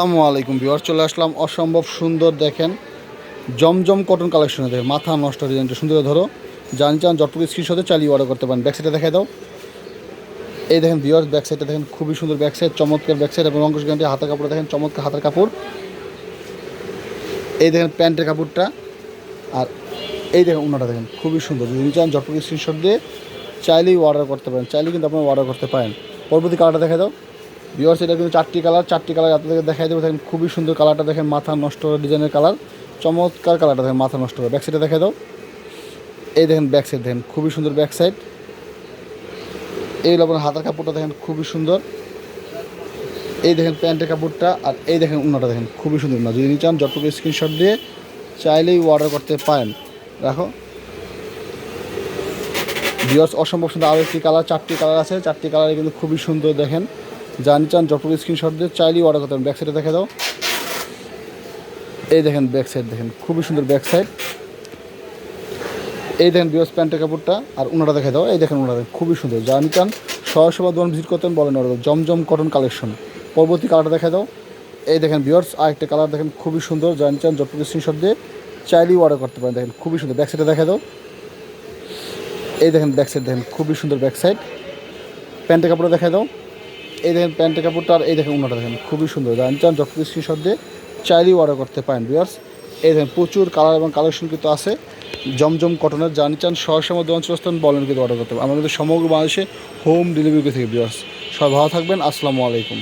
আসসালামু আলাইকুম বিওয়ার চলে আসলাম অসম্ভব সুন্দর দেখেন জমজম কটন কালেকশনে দেখেন, মাথা নষ্ট ডিজাইনটা সুন্দর ধরো। জানি চান জটপুর স্ক্রিনশটে চালিয়ে অর্ডার করতে পারেন। ব্যাক সাইডে দেখাই দাও। এই দেখেন বিওয়ার ব্যাক সাইডে দেখেন, খুবই সুন্দর ব্যাক সাইড চমৎকার ব্যাক সাইড এবং অঙ্কুশ গ্যান্ডি হাতের কাপড় দেখেন, চমৎকার হাতের কাপড়। এই দেখেন প্যান্টের কাপড়টা। আর এই দেখেন উনাটা দেখেন, খুবই সুন্দর। যদি চান জটপুর স্ক্রিনশট দিয়ে চাইলেই অর্ডার করতে পারেন। চাইলেই কিন্তু আপনারা অর্ডার করতে পারেন। পরবর্তী কালারটা দেখে দাও। বিয়ার্স এটা কিন্তু চারটি কালার। চারটি কালার আপনাদেরকে দেখাই দেবো। দেখেন খুবই সুন্দর কালারটা। দেখেন মাথা নষ্ট ডিজাইনের কালার। চমৎকার কালারটা দেখেন মাথা নষ্ট ব্যাক সাইডে দেখাই দাও। এই দেখেন ব্যাক সাইড দেখেন খুবই সুন্দর ব্যাক সাইড এই আপনার হাতের কাপড়টা দেখেন খুবই সুন্দর। এই দেখেন প্যান্টের কাপড়টা আর এই দেখেন উন্নাটা দেখেন খুবই সুন্দর না যদি চান যতটুকু স্ক্রিনশট দিয়ে চাইলেই অর্ডার করতে পারেন। রাখো। বিয়ার্স অসম্ভব সুন্দর আরও একটি কালার, চারটি কালার আছে। চারটি কালারে কিন্তু খুবই সুন্দর দেখেন। জানি চান যতটুকু স্ক্রিনশট দিয়ে চাইলেই অর্ডার করতে পারেন। ব্যাক দেখে দাও। এই দেখেন ব্যাক সাইড দেখেন। খুবই সুন্দর ব্যাক সাইড এই দেখেন বিয়ার্স প্যান্টের কাপড়টা, আর ওনারা দেখে দাও। এই দেখেন ওনারা খুবই সুন্দর। জানি চান সরাসরি দোকান ভিজিট করতেন বলেন অর্ডার জমজম কটন কালেকশন পরবর্তী কালারটা দেখে দাও। এই দেখেন বিয়ার্স আরেকটা কালার দেখেন, খুবই সুন্দর। জানি চান যতটুকু স্ক্রিনশট দিয়ে চাইলেই অর্ডার করতে পারেন। দেখেন, খুবই সুন্দর। ব্যাক সাইডে দেখে দাও। এই দেখেন ব্যাক সাইড দেখেন, খুবই সুন্দর ব্যাক সাইড প্যান্টের কাপড়টা দেখে দাও। এই দেখেন প্যান্টের কাপড়টা, আর এই দেখেন ওনাটা দেখেন, খুবই সুন্দর। জানেন চান যত স্ক্রিনশট চাইলেই অর্ডার করতে পারেন বিয়ার্স এই দেখেন, প্রচুর কালার এবং কালেকশন কিন্তু আছে। জমজম কটনের জানি চান সহসের মধ্যে অঞ্চলস্থান বলেন কিন্তু অর্ডার করতে পারেন। আমরা কিন্তু সমগ্র বাংলাদেশে হোম ডেলিভারি থেকে বিয়ার্স সবাই ভালো থাকবেন, আসসালামু আলাইকুম।